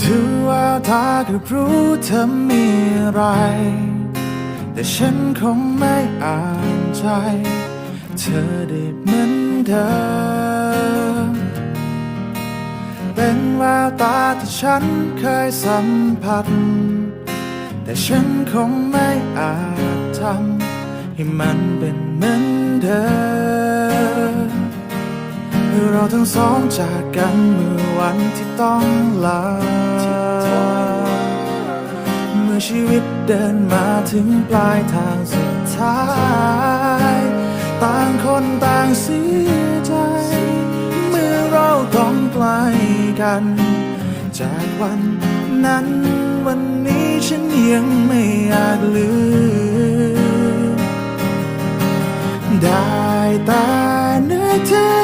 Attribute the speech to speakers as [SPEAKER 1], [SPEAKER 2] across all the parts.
[SPEAKER 1] ดูว่าตาก็รู้เธอมีอะไร แต่ฉันคงไม่อ่านใจ เธอได้เหมือนเดิมเป็นแววตาที่ฉันเคยสัมผัส แต่ฉันคงไม่อาจทำให้มันเป็นเหมือนเดิม เราทั้งสองจากกันเมื่อวันที่ต้องลา เมื่อชีวิตเดินมาถึงปลายทางสุดท้าย ต่างคนต่างเสียใจ เมื่อเราต้องไกลกัน จากวันนั้นวันนี้ฉันยังไม่อาจลืม ได้แต่นึกถึงอ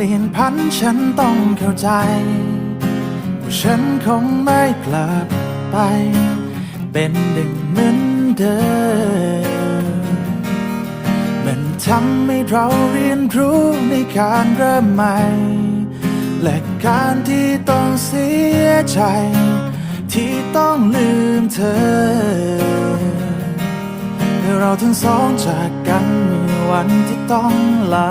[SPEAKER 1] ลี่ยนพันฉันต้องเข้าใจว่าฉันคงไม่กลับไป เป็นดึงเหมือนเดิมมันทำให้เราเรียนรู้ในการเริ่มใหม่ และการที่ต้องเสียใจ ที่ต้องลืมเธอเราทั้งสองจากกันเมื่อวันที่ต้องลา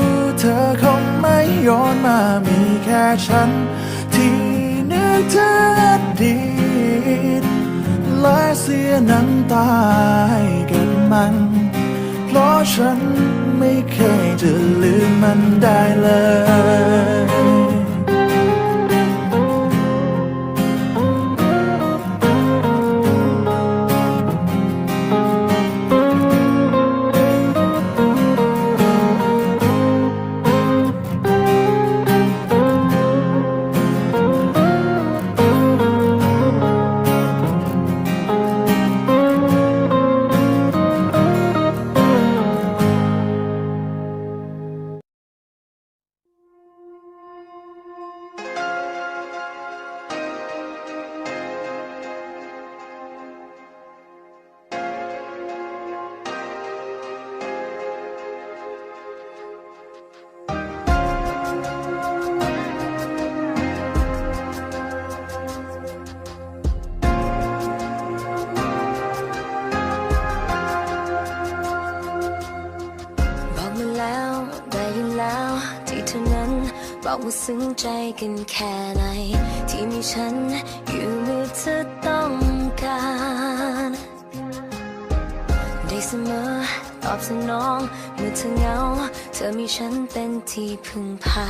[SPEAKER 1] ย้อนมามีแค่ฉัน ที่นึกถึงอดีตและเสียน้ำตายกับมัน เพราะฉันไม่เคยจะลืมมันได้เลย
[SPEAKER 2] บอกว่าซึ้งใจกันแค่ไหน ที่มีฉันอยู่เมื่อเธอต้องการ ได้เสมอตอบสนองเมื่อเธอเหงา เธอมีฉันเป็นที่พึ่งพา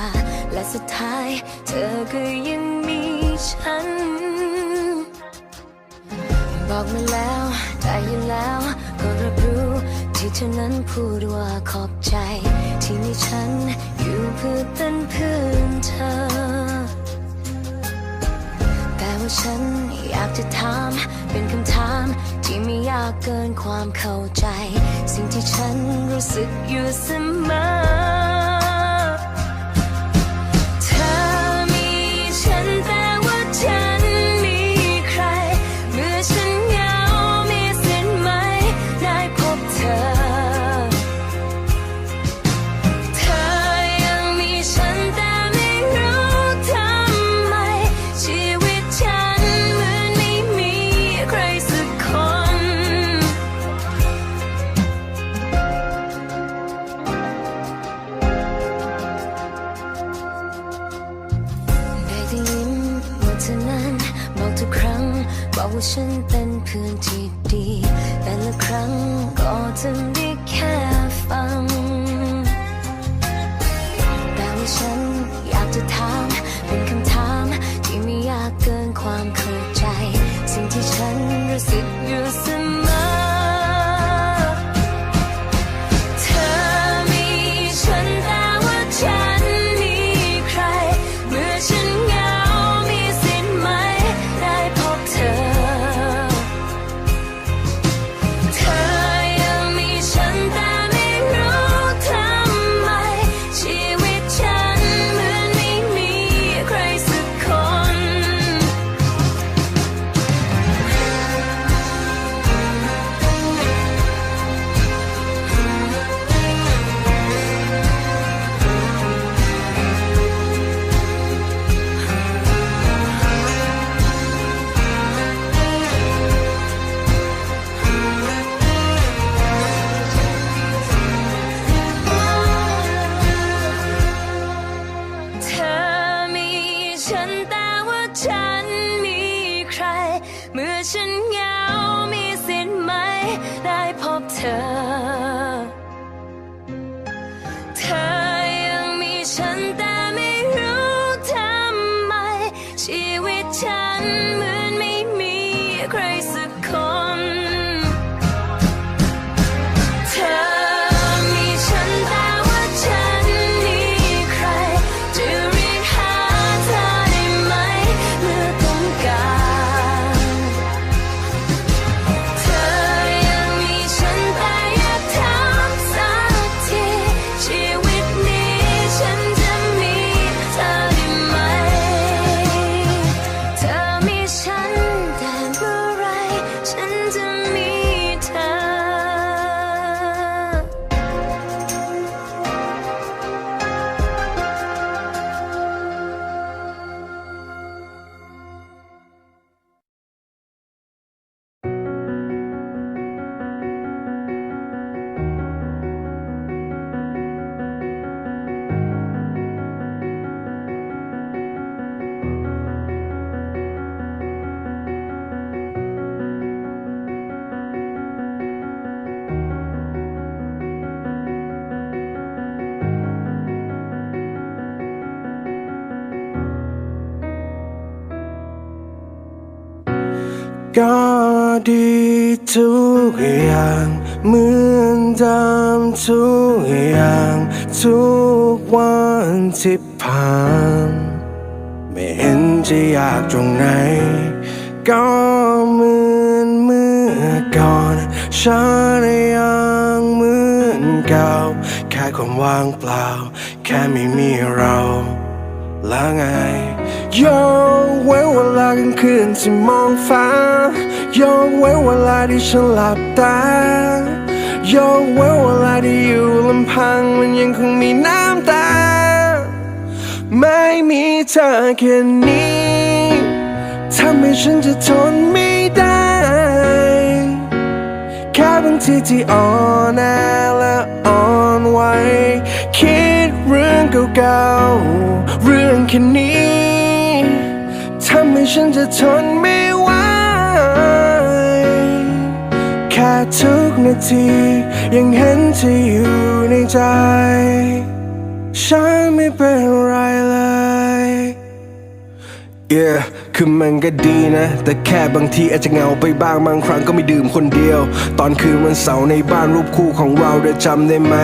[SPEAKER 2] และสุดท้าย เธอก็ยังมีฉัน บอกมาแล้วได้ยินแล้วก็รับรู้ที่เธอนั้นพูดว่าขอบใจ ที่มีฉัน อยู่เพื่อเป็นเพื่อนเธอ แต่ว่าฉันอยากจะถาม เป็นคำถาม ที่ไม่ยากเกินความเข้าใจ สิ่งที่ฉันรู้สึกอยู่เสมอ ว่าฉันมีใคร เมื่อฉันเหงามีสิทธิ์ไหม ได้พบเธอ
[SPEAKER 3] ดีทุกอย่างเหมือนเดิมทุกอย่าง ทุ
[SPEAKER 4] กวันที่ผ่านไม่เห็นจะอยากตรงไหน ก็เหมือนเมื่อก่อนฉันยังเหมือนเก่าแค่ความว่างเปล่า แค่ไม่มีเราแล้วไงยกเว้นเวลากลางคืนที่มองฟ้า ยกเว้นเวลาที่ฉันหลับตายกเว้นเวลาที่อยู่ลำพังมันยังคงมีน้ำตา ไม่มีเธอแค่นี้ทำให้ฉันจะทนไม่ได้ แค่บางทีที่อ่อนแอและอ่อนไหวคิดเรื่องเก่าๆเรื่องแค่นี้ทำให้ฉันจะทนไม่ ทุกนาที ยังเห็นเธออยู่ในใจ ฉันไม่เป็นไรเลย Yeah คือมันก็ดีนะ แต่แค่บางทีอาจจะเหงาไปบ้างบางครั้งก็ไม่ดื่มคนเดียว ตอนคืนวันเสาร์ในบ้านรูปคู่ของเราได้จำได้ไหม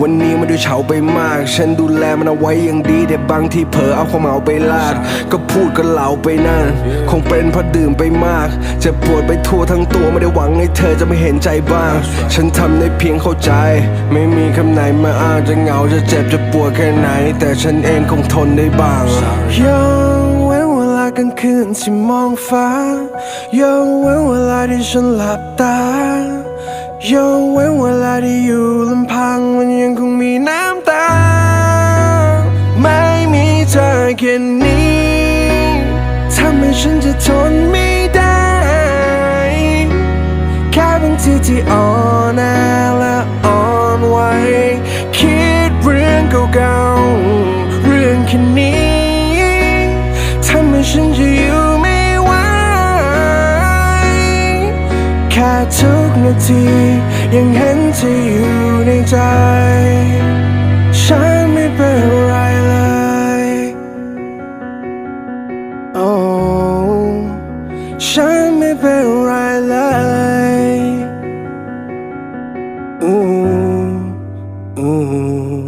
[SPEAKER 4] วันนี้มันดูเฉาไปมาก ฉันดูแลมันเอาไว้อย่างดี แต่บางทีเผลอเอาความเหงาไปลากก็พูดก็เหลาไปนั่น คงเป็นเพราะดื่มไปมาก จะปวดไปทั่วทั้งตัวไม่ได้หวังให้เธอจะไม่เห็นใจบ้าง ฉันทำได้เพียงเข้าใจ ไม่มีคำไหนมาอ้างจะเหงาจะเจ็บจะปวดแค่ไหน แต่ฉันเองคงทนได้บ้างยังเว้นเวลา กลางคืนที่มองฟ้ายกเว้นเวลาที่ฉันหลับตายกเว้นเวลาที่อยู่ลำพังมันยังคงมีน้ำตา ไม่มีเธอแค่นี้ทำให้ฉันจะทนไม่ได้ แค่บางทีที่อ่อนแอและอ่อนไหว ทุ
[SPEAKER 1] กนาที ยังเห็นเธออยู่ในใจ ฉันไม่เป็นไรเลย โอ้ฉันไม่เป็นไรเลยอืมอืม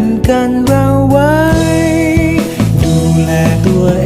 [SPEAKER 5] นกันเราไว้ ดูแลตัวเอง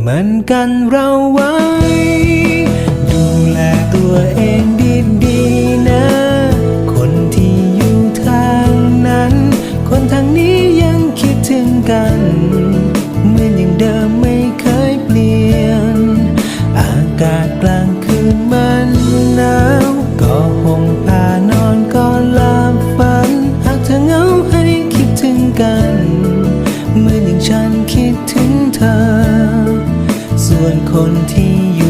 [SPEAKER 5] ที่มันกันเราไว้ ดูแลตัวเองดีๆนะ คนที่อยู่ทางนั้น คนทางนี้ยังคิดถึงกัน เหมือนอย่างเดิมไม่เคยเปลี่ยน อากาศกลางคืนมันหนาวก็ห่มผ้านอนก็หลับฝัน หากเธอเหงาให้คิดถึงกัน เหมือนอย่างฉันคิดถึงเธอ วนคนที่อยู่